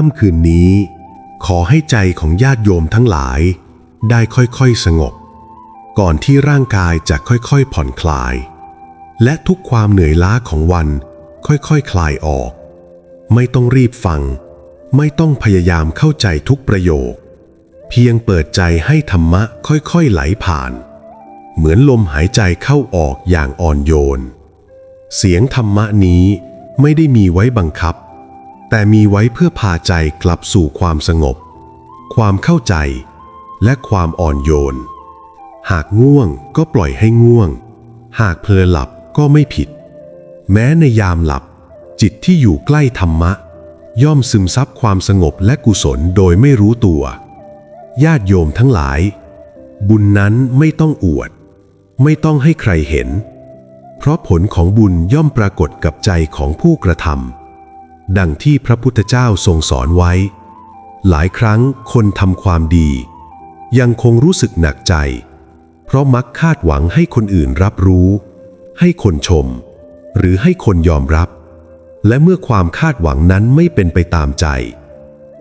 ค่ำคืนนี้ ขอให้ใจของญาติโยมทั้งหลาย ได้ค่อยๆสงบ ก่อนที่ร่างกายจะค่อยๆผ่อนคลาย และทุกความเหนื่อยล้าของวันค่อยๆคคลายออก ไม่ต้องรีบฟัง ไม่ต้องพยายามเข้าใจทุกประโยค เพียงเปิดใจให้ธรรมะค่อยๆไหลผ่าน เหมือนลมหายใจเข้าออกอย่างอ่อนโยน เสียงธรรมะนี้ไม่ได้มีไว้บังคับ แต่มีไว้เพื่อพาใจกลับสู่ความสงบ ความเข้าใจ และความอ่อนโยน หากง่วงก็ปล่อยให้ง่วง หากเพลอหลับก็ไม่ผิด แม้ในยามหลับ จิตที่อยู่ใกล้ธรรมะ ย่อมซึมซับความสงบและกุศลโดยไม่รู้ตัว ญาติโยมทั้งหลาย บุญนั้นไม่ต้องอวด ไม่ต้องให้ใครเห็น เพราะผลของบุญย่อมปรากฏกับใจของผู้กระทำ ดังที่พระพุทธเจ้าทรงสอนไว้ หลายครั้งคนทำความดี ยังคงรู้สึกหนักใจ เพราะมักคาดหวังให้คนอื่นรับรู้ ให้คนชม หรือให้คนยอมรับ และเมื่อความคาดหวังนั้นไม่เป็นไปตามใจ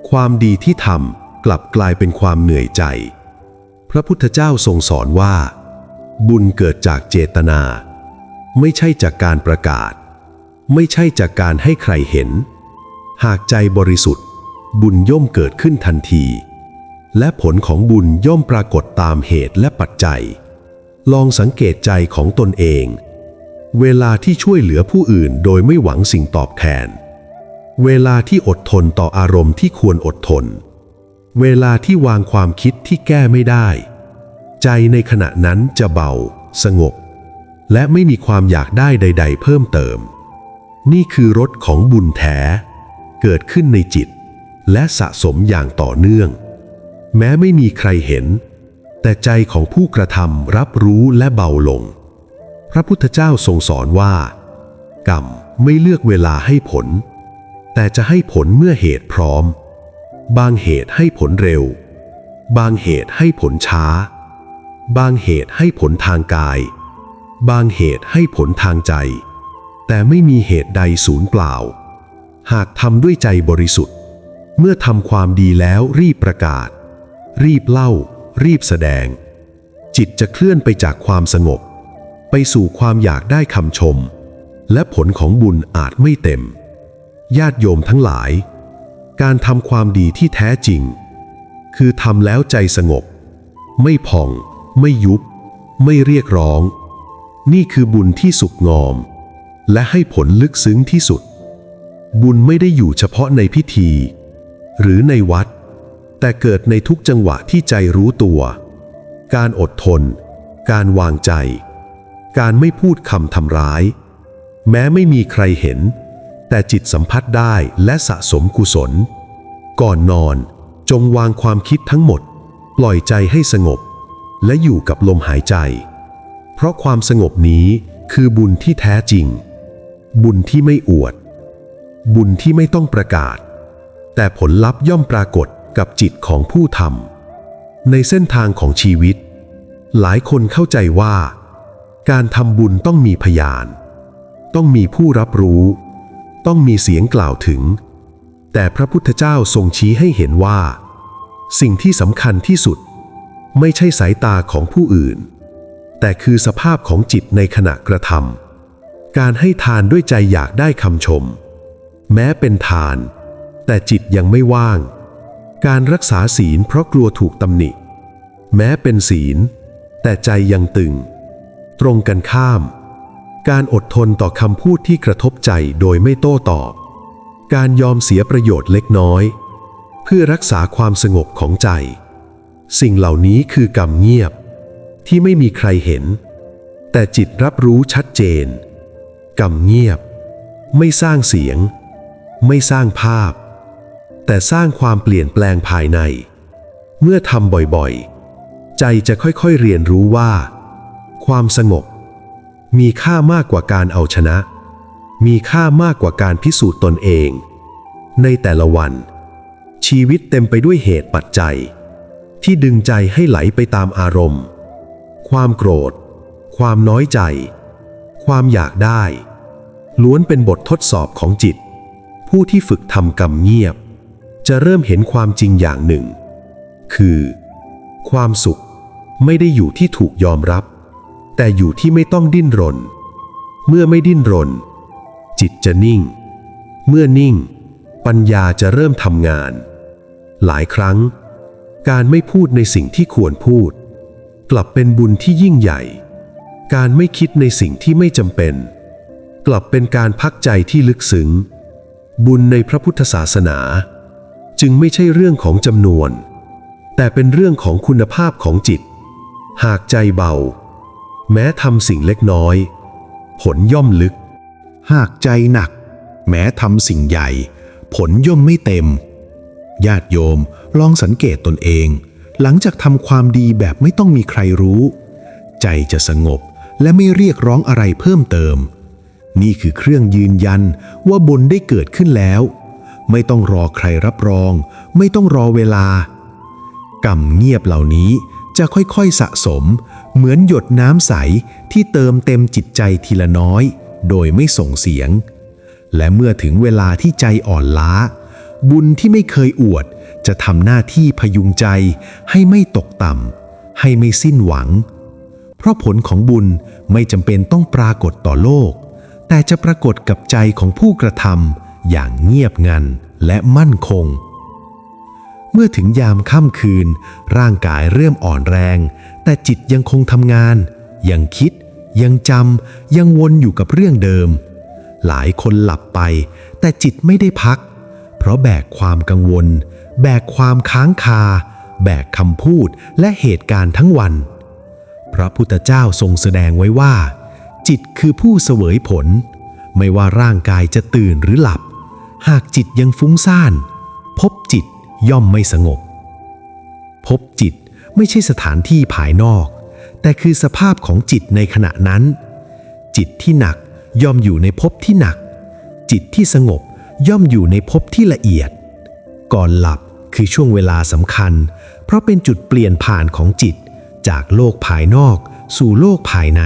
ความดีที่ทำกลับกลายเป็นความเหนื่อยใจ พระพุทธเจ้าทรงสอนว่า บุญเกิดจากเจตนา ไม่ใช่จากการประกาศ ไม่ใช่จากการให้ใครเห็น หากใจบริสุทธิ์ บุญย่อมเกิดขึ้นทันที และผลของบุญย่อมปรากฏตามเหตุและปัจจัย ลองสังเกตใจของตนเอง เวลาที่ช่วยเหลือผู้อื่นโดยไม่หวังสิ่งตอบแทน เวลาที่อดทนต่ออารมณ์ที่ควรอดทน เวลาที่วางความคิดที่แก้ไม่ได้ ใจในขณะนั้นจะเบา สงบ และไม่มีความอยากได้ใด ๆ เพิ่มเติม นี่คือรสของบุญแท้ เกิดขึ้นในจิต และสะสมอย่างต่อเนื่อง แม้ไม่มีใครเห็น แต่ใจของผู้กระทำรับรู้และเบาลง พระพุทธเจ้าทรงสอนว่า กรรมไม่เลือกเวลาให้ผล แต่จะให้ผลเมื่อเหตุพร้อม บางเหตุให้ผลเร็ว บางเหตุให้ผลช้า บางเหตุให้ผลทางกาย บางเหตุให้ผลทางใจ แต่ไม่มีเหตุใดสูญเปล่า หากทำด้วยใจบริสุทธิ์ เมื่อทำความดีแล้วรีบประกาศ รีบเล่า รีบแสดง จิตจะเคลื่อนไปจากความสงบ ไปสู่ความอยากได้คำชม และผลของบุญอาจไม่เต็ม ญาติโยมทั้งหลาย การทำความดีที่แท้จริง คือทำแล้วใจสงบ ไม่ผ่อง ไม่ยุบ ไม่เรียกร้อง นี่คือบุญที่สุกงอม และให้ผลลึกซึ้งที่สุด บุญไม่ได้อยู่เฉพาะในพิธี หรือในวัด แต่เกิดในทุกจังหวะที่ใจรู้ตัว การอดทน การวางใจ การไม่พูดคำทำร้าย แม้ไม่มีใครเห็น แต่จิตสัมผัสได้และสะสมกุศล ก่อนนอนจงวางความคิดทั้งหมด ปล่อยใจให้สงบ และอยู่กับลมหายใจ เพราะความสงบนี้คือบุญที่แท้จริง บุญที่ไม่อวด บุญที่ไม่ต้องประกาศ แต่ผลลัพธ์ย่อมปรากฏกับจิตของผู้ทำในเส้นทางของชีวิต หลายคนเข้าใจว่า การทำบุญต้องมีพยาน ต้องมีผู้รับรู้ ต้องมีเสียงกล่าวถึง แต่พระพุทธเจ้าทรงชี้ให้เห็นว่า สิ่งที่สำคัญที่สุด ไม่ใช่สายตาของผู้อื่น แต่คือสภาพของจิตในขณะกระทำการให้ทานด้วยใจอยากได้คำชม แม้เป็นทาน แต่จิตยังไม่ว่าง การรักษาศีลเพราะกลัวถูกตำหนิ แม้เป็นศีล แต่ใจยังตึง ตรงกันข้าม การอดทนต่อคำพูดที่กระทบใจโดยไม่โต้ตอบ การยอมเสียประโยชน์เล็กน้อย เพื่อรักษาความสงบของใจ สิ่งเหล่านี้คือกรรมเงียบ ที่ไม่มีใครเห็น แต่จิตรับรู้ชัดเจน กรรมเงียบ ไม่สร้างเสียง ไม่สร้างภาพ แต่สร้างความเปลี่ยนแปลงภายใน เมื่อทำบ่อยๆ ใจจะค่อยๆเรียนรู้ว่า ความสงบ มีค่ามากกว่าการเอาชนะ มีค่ามากกว่าการพิสูจน์ตนเอง ในแต่ละวัน ชีวิตเต็มไปด้วยเหตุปัจจัย ที่ดึงใจให้ไหลไปตามอารมณ์ ความโกรธ ความน้อยใจ ความอยากได้ล้วนเป็นบททดสอบของจิต ผู้ที่ฝึกทำกรรมเงียบ จะเริ่มเห็นความจริงอย่างหนึ่ง คือ ความสุขไม่ได้อยู่ที่ถูกยอมรับ แต่อยู่ที่ไม่ต้องดิ้นรน เมื่อไม่ดิ้นรน จิตจะนิ่ง เมื่อนิ่ง ปัญญาจะเริ่มทำงาน หลายครั้ง การไม่พูดในสิ่งที่ควรพูด กลับเป็นบุญที่ยิ่งใหญ่ การไม่คิดในสิ่งที่ไม่จำเป็น กลับเป็นการพักใจที่ลึกซึ้ง บุญในพระพุทธศาสนา จึงไม่ใช่เรื่องของจำนวน แต่เป็นเรื่องของคุณภาพของจิต หากใจเบา แม้ทำสิ่งเล็กน้อย ผลย่อมลึก หากใจหนัก แม้ทำสิ่งใหญ่ ผลย่อมไม่เต็ม ญาติโยมลองสังเกตตนเอง หลังจากทำความดีแบบไม่ต้องมีใครรู้ ใจจะสงบและไม่เรียกร้องอะไรเพิ่มเติม นี่คือเครื่องยืนยันว่าบุญได้เกิดขึ้นแล้ว ไม่ต้องรอใครรับรอง ไม่ต้องรอเวลา กรรมเงียบเหล่านี้จะค่อยๆสะสม เหมือนหยดน้ำใสที่เติมเต็มจิตใจทีละน้อย โดยไม่ส่งเสียง และเมื่อถึงเวลาที่ใจอ่อนล้า บุญที่ไม่เคยอวด จะทำหน้าที่พยุงใจ ให้ไม่ตกต่ำให้ไม่สิ้นหวัง เพราะผลของบุญไม่จำเป็นต้องปรากฏต่อโลก แต่จะปรากฏกับใจของผู้กระทำอย่างเงียบงันและมั่นคง เมื่อถึงยามค่ำคืน ร่างกายเริ่มอ่อนแรง แต่จิตยังคงทำงาน ยังคิด ยังจำยังวนอยู่กับเรื่องเดิม หลายคนหลับไป แต่จิตไม่ได้พัก เพราะแบกความกังวล แบกความค้างคา แบกคำพูดและเหตุการณ์ทั้งวัน พระพุทธเจ้าทรงแสดงไว้ว่า จิตคือผู้เสวยผล ไม่ว่าร่างกายจะตื่นหรือหลับ หากจิตยังฟุ้งซ่าน พบจิตย่อมไม่สงบ พบจิตไม่ใช่สถานที่ภายนอก แต่คือสภาพของจิตในขณะนั้น จิตที่หนักย่อมอยู่ในภพที่หนัก จิตที่สงบย่อมอยู่ในภพที่ละเอียด ก่อนหลับคือช่วงเวลาสำคัญ เพราะเป็นจุดเปลี่ยนผ่านของจิตจากโลกภายนอกสู่โลกภายใน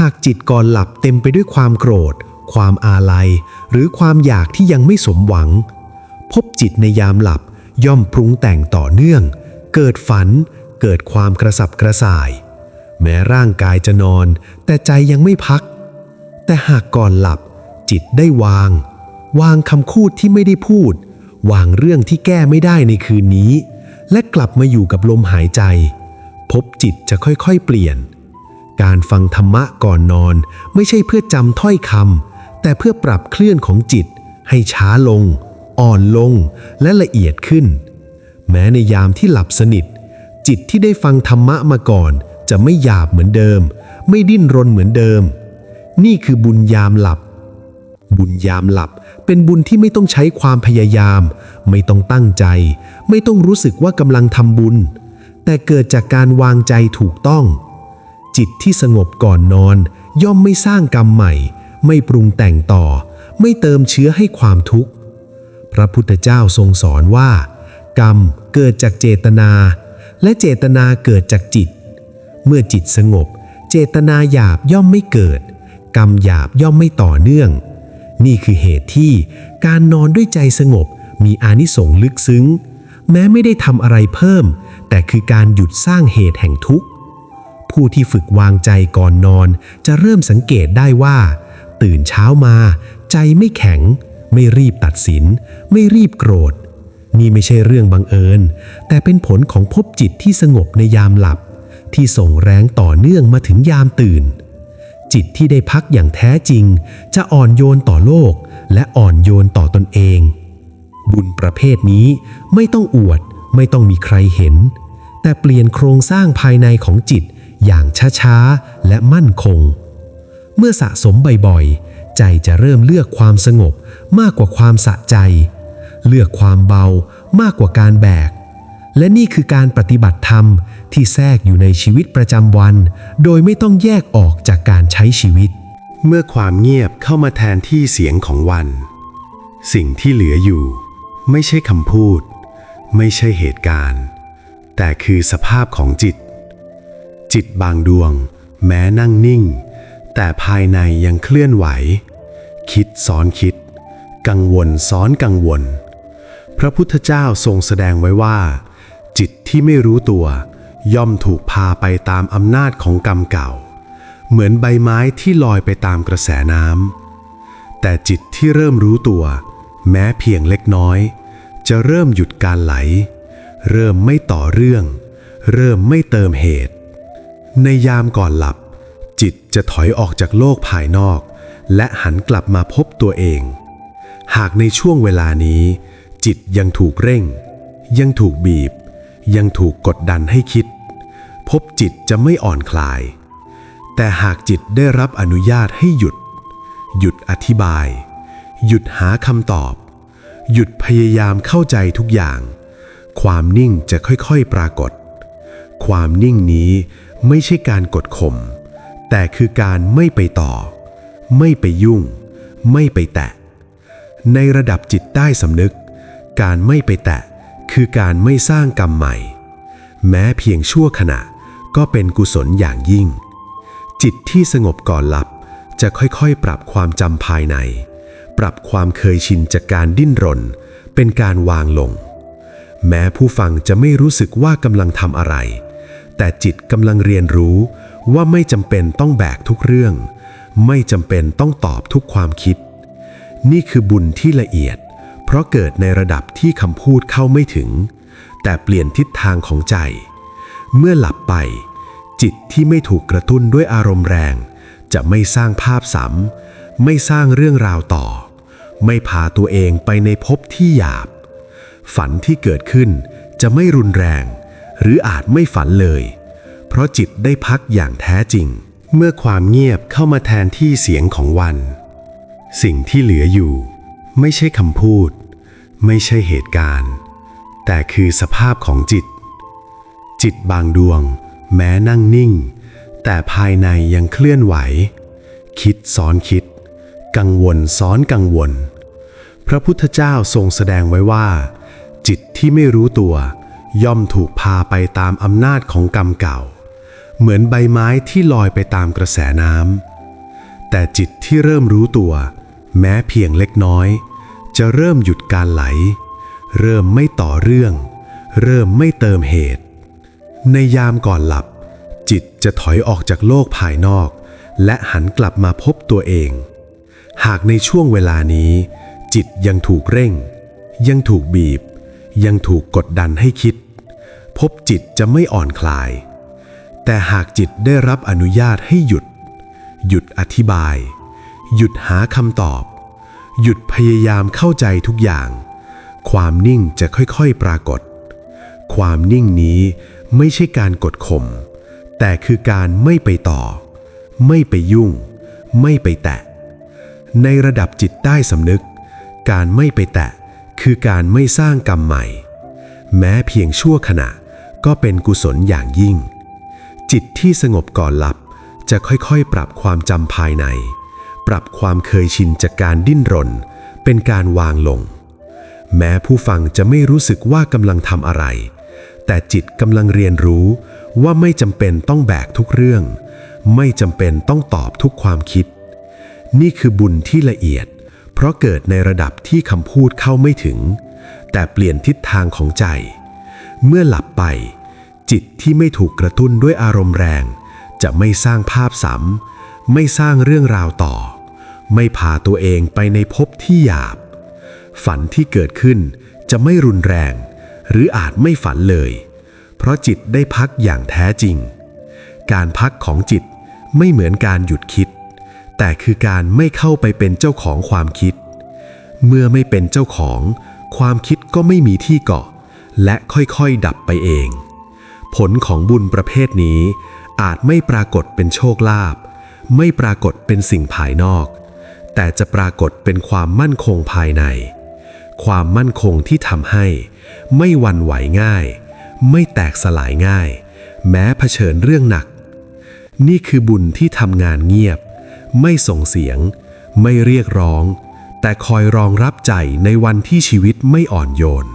หากจิตก่อนหลับเต็มไปด้วยความโกรธ ความอาลัย หรือความอยากที่ยังไม่สมหวัง พบจิตในยามหลับย่อมปรุงแต่งต่อเนื่อง เกิดฝัน เกิดความกระสับกระส่าย แม้ร่างกายจะนอน แต่ใจยังไม่พัก แต่หากก่อนหลับ จิตได้วาง วางคำพูดที่ไม่ได้พูด วางเรื่องที่แก้ไม่ได้ในคืนนี้ และกลับมาอยู่กับลมหายใจ พบจิตจะค่อยๆ เปลี่ยน การฟังธรรมะก่อนนอนไม่ใช่เพื่อจำถ้อยคำแต่เพื่อปรับเคลื่อนของจิต ให้ช้าลง อ่อนลงและละเอียดขึ้น แม้ในยามที่หลับสนิท จิตที่ได้ฟังธรรมะมาก่อน จะไม่หยาบเหมือนเดิม ไม่ดิ้นรนเหมือนเดิม นี่คือบุญยามหลับ บุญยามหลับเป็นบุญที่ไม่ต้องใช้ความพยายาม ไม่ต้องตั้งใจ ไม่ต้องรู้สึกว่ากำลังทำบุญ แต่เกิดจากการวางใจถูกต้อง จิตที่สงบก่อนนอน ย่อมไม่สร้างกรรมใหม่ ไม่ปรุงแต่งต่อ ไม่เติมเชื้อให้ความทุกข์ พระพุทธเจ้าทรงสอนว่า กรรมเกิดจากเจตนา และเจตนาเกิดจากจิต เมื่อจิตสงบ เจตนาหยาบย่อมไม่เกิด กรรมหยาบย่อมไม่ต่อเนื่อง นี่คือเหตุที่การนอนด้วยใจสงบมีอานิสงส์ลึกซึ้ง แม้ไม่ได้ทำอะไรเพิ่ม แต่คือการหยุดสร้างเหตุแห่งทุกข์ ผู้ที่ฝึกวางใจก่อนนอน จะเริ่มสังเกตได้ว่า ตื่นเช้ามา ใจไม่แข็ง ไม่รีบตัดสิน ไม่รีบโกรธ นี่ไม่ใช่เรื่องบังเอิญ แต่เป็นผลของภพจิตที่สงบในยามหลับ ที่ส่งแรงต่อเนื่องมาถึงยามตื่น จิตที่ได้พักอย่างแท้จริง จะอ่อนโยนต่อโลก และอ่อนโยนต่อตนเอง บุญประเภทนี้ไม่ต้องอวด ไม่ต้องมีใครเห็นแต่เปลี่ยนโครงสร้างภายในของจิต อย่างช้าๆ และมั่นคง เมื่อสะสมบ่อยๆ ใจจะเริ่มเลือกความสงบมากกว่าความสะใจ เลือกความเบามากกว่าการแบก และนี่คือการปฏิบัติธรรมที่แทรกอยู่ในชีวิตประจำวัน โดยไม่ต้องแยกออกจากการใช้ชีวิต เมื่อความเงียบเข้ามาแทนที่เสียงของวัน สิ่งที่เหลืออยู่ ไม่ใช่คำพูด ไม่ใช่เหตุการณ์ แต่คือสภาพของจิต จิตบางดวง แม้นั่งนิ่ง แต่ภายในยังเคลื่อนไหว คิดซ้อนคิด กังวลซ้อนกังวล พระพุทธเจ้าทรงแสดงไว้ว่า จิตที่ไม่รู้ตัว ย่อมถูกพาไปตามอำนาจของกรรมเก่า เหมือนใบไม้ที่ลอยไปตามกระแสน้ำแต่จิตที่เริ่มรู้ตัว แม้เพียงเล็กน้อย จะเริ่มหยุดการไหล เริ่มไม่ต่อเรื่อง เริ่มไม่เติมเหตุ ในยามก่อนหลับ จิตจะถอยออกจากโลกภายนอก และหันกลับมาพบตัวเอง หากในช่วงเวลานี้ จิตยังถูกเร่ง ยังถูกบีบ ยังถูกกดดันให้คิด พบจิตจะไม่อ่อนคลาย แต่หากจิตได้รับอนุญาตให้หยุด หยุดอธิบาย หยุดหาคำตอบ หยุดพยายามเข้าใจทุกอย่าง ความนิ่งจะค่อยๆปรากฏ ความนิ่งนี้ ไม่ใช่การกดข่มแต่คือการไม่ไปต่อ ไม่ไปยุ่ง ไม่ไปแตะ ในระดับจิตใต้สำนึก การไม่ไปแตะคือการไม่สร้างกรรมใหม่ แม้เพียงชั่วขณะก็เป็นกุศลอย่างยิ่ง จิตที่สงบก่อนหลับจะค่อยๆ ปรับความจำภายใน ปรับความเคยชินจากการดิ้นรน เป็นการวางลง แม้ผู้ฟังจะไม่รู้สึกว่ากำลังทำอะไร แต่จิตกำลังเรียนรู้ว่าไม่จำเป็นต้องแบกทุกเรื่อง ไม่จำเป็นต้องตอบทุกความคิด นี่คือบุญที่ละเอียด เพราะเกิดในระดับที่คำพูดเข้าไม่ถึง แต่เปลี่ยนทิศทางของใจ เมื่อหลับไป จิตที่ไม่ถูกกระตุ้นด้วยอารมณ์แรง จะไม่สร้างภาพซ้ำไม่สร้างเรื่องราวต่อ ไม่พาตัวเองไปในภพที่หยาบ ฝันที่เกิดขึ้นจะไม่รุนแรง หรืออาจไม่ฝันเลย เพราะจิตได้พักอย่างแท้จริง เมื่อความเงียบเข้ามาแทนที่เสียงของวัน สิ่งที่เหลืออยู่ ไม่ใช่คำพูด ไม่ใช่เหตุการณ์ แต่คือสภาพของจิต จิตบางดวง แม้นั่งนิ่ง แต่ภายในยังเคลื่อนไหว คิดซ้อนคิด กังวลซ้อนกังวล พระพุทธเจ้าทรงแสดงไว้ว่า จิตที่ไม่รู้ตัว ย่อมถูกพาไปตามอำนาจของกรรมเก่า เหมือนใบไม้ที่ลอยไปตามกระแสน้ำแต่จิตที่เริ่มรู้ตัว แม้เพียงเล็กน้อย จะเริ่มหยุดการไหล เริ่มไม่ต่อเรื่อง เริ่มไม่เติมเหตุ ในยามก่อนหลับ จิตจะถอยออกจากโลกภายนอก และหันกลับมาพบตัวเอง หากในช่วงเวลานี้ จิตยังถูกเร่ง ยังถูกบีบ ยังถูกกดดันให้คิด พบจิตจะไม่อ่อนคลาย แต่หากจิตได้รับอนุญาตให้หยุด หยุดอธิบาย หยุดหาคำตอบ หยุดพยายามเข้าใจทุกอย่าง ความนิ่งจะค่อยๆปรากฏ ความนิ่งนี้ไม่ใช่การกดข่มแต่คือการไม่ไปต่อ ไม่ไปยุ่ง ไม่ไปแตะ ในระดับจิตใต้สำนึก การไม่ไปแตะคือการไม่สร้างกรรมใหม่ แม้เพียงชั่วขณะ ก็เป็นกุศลอย่างยิ่ง จิตที่สงบก่อนหลับจะค่อยๆ ปรับความจำภายใน ปรับความเคยชินจากการดิ้นรน เป็นการวางลง แม้ผู้ฟังจะไม่รู้สึกว่ากำลังทำอะไร แต่จิตกำลังเรียนรู้ว่าไม่จำเป็นต้องแบกทุกเรื่อง ไม่จำเป็นต้องตอบทุกความคิด นี่คือบุญที่ละเอียด เพราะเกิดในระดับที่คำพูดเข้าไม่ถึง แต่เปลี่ยนทิศทางของใจ เมื่อหลับไป จิตที่ไม่ถูกกระตุ้นด้วยอารมณ์แรง จะไม่สร้างภาพซ้ำไม่สร้างเรื่องราวต่อ ไม่พาตัวเองไปในภพที่หยาบ ฝันที่เกิดขึ้นจะไม่รุนแรง หรืออาจไม่ฝันเลย เพราะจิตได้พักอย่างแท้จริง การพักของจิตไม่เหมือนการหยุดคิด แต่คือการไม่เข้าไปเป็นเจ้าของความคิด เมื่อไม่เป็นเจ้าของ ความคิดก็ไม่มีที่เกาะ และค่อยๆดับไปเอง ผลของบุญประเภทนี้ อาจไม่ปรากฏเป็นโชคลาภไม่ปรากฏเป็นสิ่งภายนอก แต่จะปรากฏเป็นความมั่นคงภายใน ความมั่นคงที่ทำให้ ไม่วันไหวง่าย ไม่แตกสลายง่าย แม้เผชิญเรื่องหนัก นี่คือบุญที่ทำงานเงียบ ไม่ส่งเสียง ไม่เรียกร้อง แต่คอยรองรับใจในวันที่ชีวิตไม่อ่อนโยน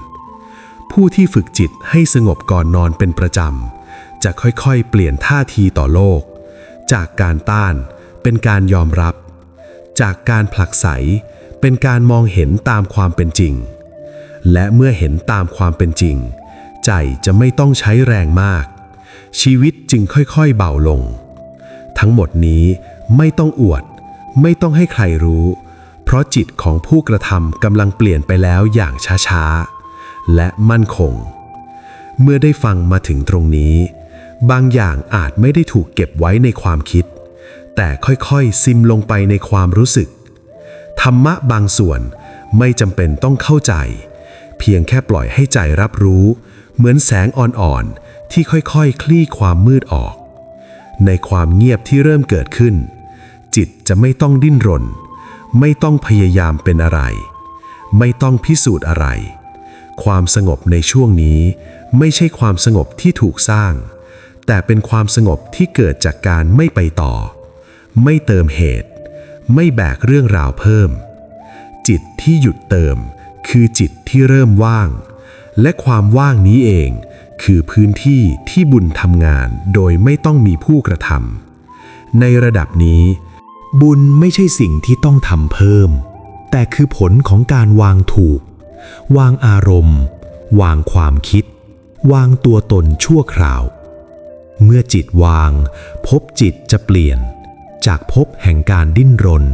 ผู้ที่ฝึกจิตให้สงบก่อนนอนเป็นประจำ จะค่อยๆ เปลี่ยนท่าทีต่อโลก จากการต้านเป็นการยอมรับ จากการผลักไสเป็นการมองเห็นตามความเป็นจริง และเมื่อเห็นตามความเป็นจริง ใจจะไม่ต้องใช้แรงมาก ชีวิตจึงค่อยๆเบาลง ทั้งหมดนี้ไม่ต้องอวด ไม่ต้องให้ใครรู้ เพราะจิตของผู้กระทำกำลังเปลี่ยนไปแล้วอย่างช้าๆ และมั่นคง เมื่อได้ฟังมาถึงตรงนี้ บางอย่างอาจไม่ได้ถูกเก็บไว้ในความคิด แต่ค่อยๆ ซิมลงไปในความรู้สึก ธรรมะบางส่วนไม่จำเป็นต้องเข้าใจ เพียงแค่ปล่อยให้ใจรับรู้ เหมือนแสงอ่อนๆ ที่ค่อยๆคคลี่ความมืดออก ในความเงียบที่เริ่มเกิดขึ้น จิตจะไม่ต้องดิ้นรน ไม่ต้องพยายามเป็นอะไร ไม่ต้องพิสูจน์อะไร ความสงบในช่วงนี้ ไม่ใช่ความสงบที่ถูกสร้าง แต่เป็นความสงบที่เกิดจากการไม่ไปต่อ ไม่เติมเหตุ ไม่แบกเรื่องราวเพิ่ม จิตที่หยุดเติม คือจิตที่เริ่มว่าง และความว่างนี้เอง คือพื้นที่ที่บุญทำงานโดยไม่ต้องมีผู้กระทำในระดับนี้ บุญไม่ใช่สิ่งที่ต้องทำเพิ่ม แต่คือผลของการวางถูก วางอารมณ์ วางความคิด วางตัวตนชั่วคราว เมื่อจิตวางภพจิตจะเปลี่ยน จากภพแห่งการดิ้นรน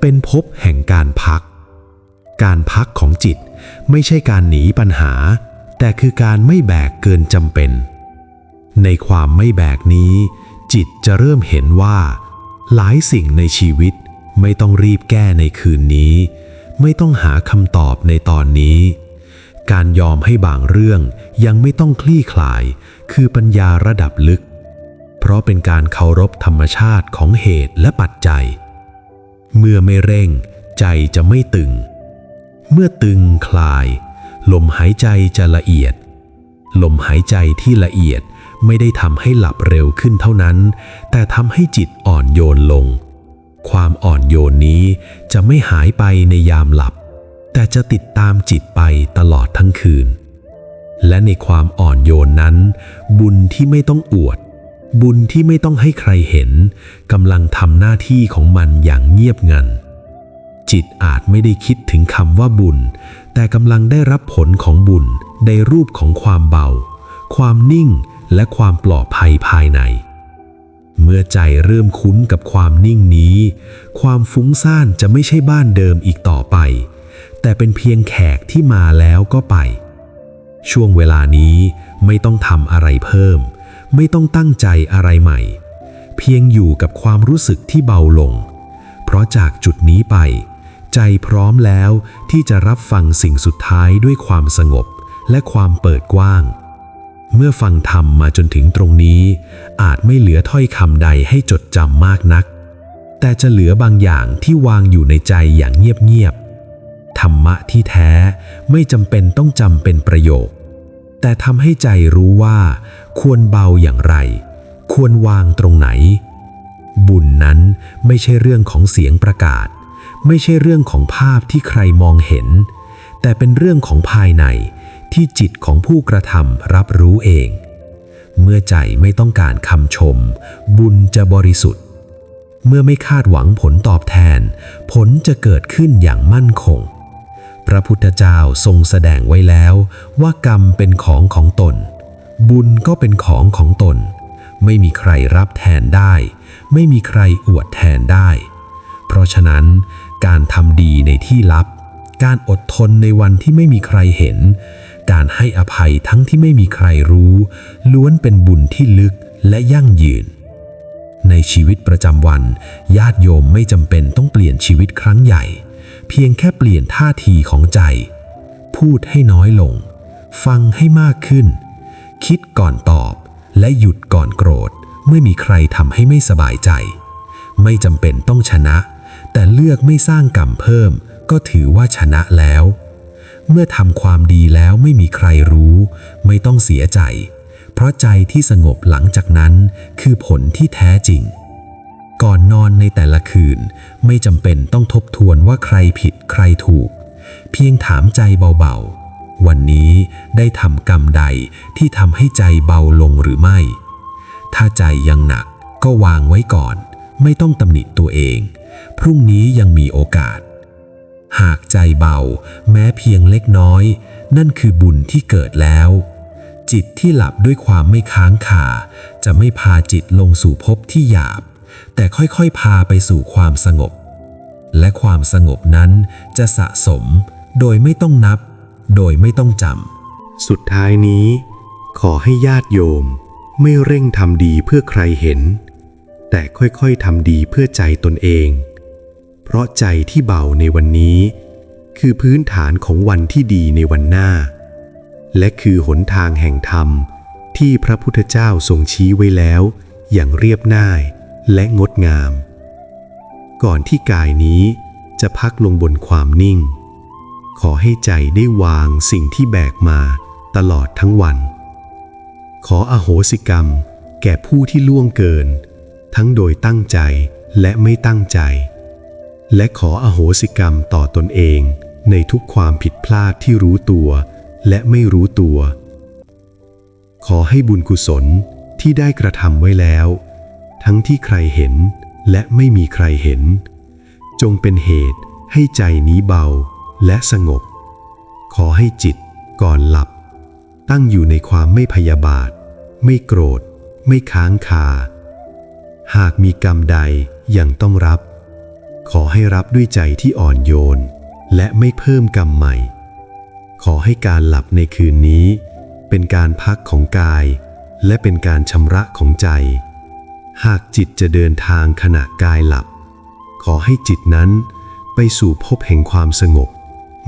เป็นภพแห่งการพัก การพักของจิตไม่ใช่การหนีปัญหา แต่คือการไม่แบกเกินจำเป็น ในความไม่แบกนี้ จิตจะเริ่มเห็นว่า หลายสิ่งในชีวิตไม่ต้องรีบแก้ในคืนนี้ ไม่ต้องหาคำตอบในตอนนี้ การยอมให้บางเรื่องยังไม่ต้องคลี่คลาย คือปัญญาระดับลึก เพราะเป็นการเคารพธรรมชาติของเหตุและปัจจัย เมื่อไม่เร่ง ใจจะไม่ตึง เมื่อตึงคลาย ลมหายใจจะละเอียด ลมหายใจที่ละเอียดไม่ได้ทำให้หลับเร็วขึ้นเท่านั้น แต่ทำให้จิตอ่อนโยนลง ความอ่อนโยนนี้จะไม่หายไปในยามหลับ แต่จะติดตามจิตไปตลอดทั้งคืน และในความอ่อนโยนนั้น บุญที่ไม่ต้องอวด บุญที่ไม่ต้องให้ใครเห็นกำลังทำหน้าที่ของมันอย่างเงียบงัน จิตอาจไม่ได้คิดถึงคำว่าบุญ แต่กำลังได้รับผลของบุญในรูปของความเบา ความนิ่งและความปลอดภัยภายใน เมื่อใจเริ่มคุ้นกับความนิ่งนี้ ความฟุ้งซ่านจะไม่ใช่บ้านเดิมอีกต่อไป แต่เป็นเพียงแขกที่มาแล้วก็ไป ช่วงเวลานี้ไม่ต้องทำอะไรเพิ่ม ไม่ต้องตั้งใจอะไรใหม่ เพียงอยู่กับความรู้สึกที่เบาลง เพราะจากจุดนี้ไป ใจพร้อมแล้วที่จะรับฟังสิ่งสุดท้ายด้วยความสงบและความเปิดกว้าง เมื่อฟังธรรมมาจนถึงตรงนี้ อาจไม่เหลือถ้อยคำใดให้จดจำมากนัก แต่จะเหลือบางอย่างที่วางอยู่ในใจอย่างเงียบๆธรรมะที่แท้ไม่จำเป็นต้องจำเป็นประโยค แต่ทำให้ใจรู้ว่า ควรเบาอย่างไร ควรวางตรงไหน บุญนั้นไม่ใช่เรื่องของเสียงประกาศ ไม่ใช่เรื่องของภาพที่ใครมองเห็น แต่เป็นเรื่องของภายใน ที่จิตของผู้กระทำรับรู้เอง เมื่อใจไม่ต้องการคำชม บุญจะบริสุทธิ์ เมื่อไม่คาดหวังผลตอบแทน ผลจะเกิดขึ้นอย่างมั่นคง พระพุทธเจ้าทรงแสดงไว้แล้วว่ากรรมเป็นของของตน บุญก็เป็นของของตน ไม่มีใครรับแทนได้ ไม่มีใครอวดแทนได้ เพราะฉะนั้นการทำดีในที่ลับ การอดทนในวันที่ไม่มีใครเห็น การให้อภัยทั้งที่ไม่มีใครรู้ ล้วนเป็นบุญที่ลึกและยั่งยืน ในชีวิตประจำวัน ญาติโยมไม่จำเป็นต้องเปลี่ยนชีวิตครั้งใหญ่ เพียงแค่เปลี่ยนท่าทีของใจ พูดให้น้อยลง ฟังให้มากขึ้น คิดก่อนตอบ และหยุดก่อนโกรธ เมื่อมีใครทำให้ไม่สบายใจ ไม่จำเป็นต้องชนะ แต่เลือกไม่สร้างกรรมเพิ่ม ก็ถือว่าชนะแล้ว เมื่อทำความดีแล้วไม่มีใครรู้ ไม่ต้องเสียใจ เพราะใจที่สงบหลังจากนั้นคือผลที่แท้จริง ก่อนนอนในแต่ละคืน ไม่จำเป็นต้องทบทวนว่าใครผิดใครถูก เพียงถามใจเบาๆ วันนี้ได้ทำกรรมใดที่ทำให้ใจเบาลงหรือไม่ ถ้าใจยังหนักก็วางไว้ก่อน ไม่ต้องตำหนิตัวเอง พรุ่งนี้ยังมีโอกาส หากใจเบา แม้เพียงเล็กน้อย นั่นคือบุญที่เกิดแล้ว จิตที่หลับด้วยความไม่ค้างคาจะไม่พาจิตลงสู่ภพที่หยาบ แต่ค่อยๆ พาไปสู่ความสงบ และความสงบนั้นจะสะสม โดยไม่ต้องนับ โดยไม่ต้องจำสุดท้ายนี้ ขอให้ญาติโยม ไม่เร่งทำดีเพื่อใครเห็น แต่ค่อยๆทำดีเพื่อใจตนเอง เพราะใจที่เบาในวันนี้ คือพื้นฐานของวันที่ดีในวันหน้า และคือหนทางแห่งธรรมที่พระพุทธเจ้าทรงชี้ไว้แล้ว อย่างเรียบง่ายและงดงาม ก่อนที่กายนี้จะพักลงบนความนิ่ง ขอให้ใจได้วางสิ่งที่แบกมาตลอดทั้งวัน ขออโหสิกรรมแก่ผู้ที่ล่วงเกิน ทั้งโดยตั้งใจและไม่ตั้งใจ และขออโหสิกรรมต่อตนเองในทุกความผิดพลาดที่รู้ตัวและไม่รู้ตัว ขอให้บุญกุศลที่ได้กระทำไว้แล้ว ทั้งที่ใครเห็นและไม่มีใครเห็น จงเป็นเหตุให้ใจนี้เบาและสงบ ขอให้จิตก่อนหลับ ตั้งอยู่ในความไม่พยาบาท ไม่โกรธ ไม่ค้างคา หากมีกรรมใดยังต้องรับ ขอให้รับด้วยใจที่อ่อนโยน และไม่เพิ่มกรรมใหม่ ขอให้การหลับในคืนนี้ เป็นการพักของกาย และเป็นการชำระของใจ หากจิตจะเดินทางขณะกายหลับ ขอให้จิตนั้นไปสู่ภพแห่งความสงบ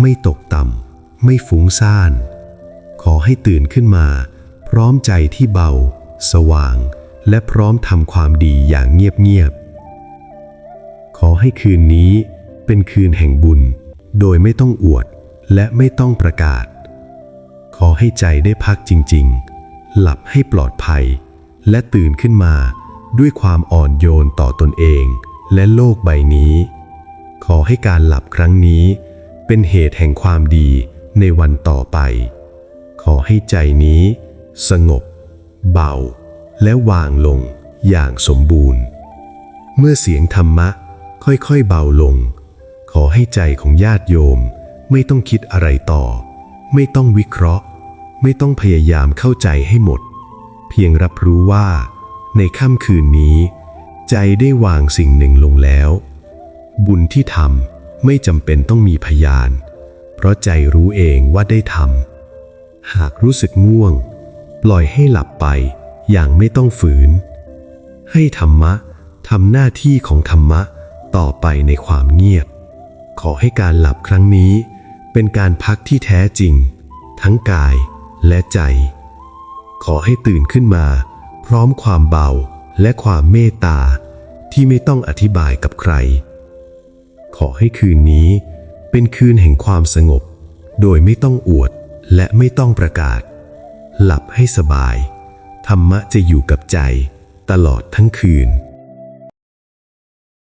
ไม่ตกต่ำไม่ฟุ้งซ่าน ขอให้ตื่นขึ้นมา พร้อมใจที่เบา สว่าง และพร้อมทำความดีอย่างเงียบๆ ขอให้คืนนี้เป็นคืนแห่งบุญ โดยไม่ต้องอวดและไม่ต้องประกาศ ขอให้ใจได้พักจริงๆ หลับให้ปลอดภัย และตื่นขึ้นมาด้วยความอ่อนโยนต่อตนเอง และโลกใบนี้ ขอให้การหลับครั้งนี้ เป็นเหตุแห่งความดีในวันต่อไป ขอให้ใจนี้ สงบ เบา และวางลงอย่างสมบูรณ์ เมื่อเสียงธรรมะ ค่อยๆเบาลง ขอให้ใจของญาติโยม ไม่ต้องคิดอะไรต่อ ไม่ต้องวิเคราะห์ ไม่ต้องพยายามเข้าใจให้หมด เพียงรับรู้ว่า ในค่ำคืนนี้ ใจได้วางสิ่งหนึ่งลงแล้ว บุญที่ทำไม่จำเป็นต้องมีพยาน เพราะใจรู้เองว่าได้ทำหากรู้สึกง่วง ปล่อยให้หลับไปอย่างไม่ต้องฝืน ให้ธรรมะทำหน้าที่ของธรรมะ ต่อไปในความเงียบ ขอให้การหลับครั้งนี้ เป็นการพักที่แท้จริง ทั้งกายและใจ ขอให้ตื่นขึ้นมา พร้อมความเบาและความเมตตา ที่ไม่ต้องอธิบายกับใคร ขอให้คืนนี้เป็นคืนแห่งความสงบ โดยไม่ต้องอวดและไม่ต้องประกาศ หลับให้สบาย ธรรมะจะอยู่กับใจตลอดทั้งคืน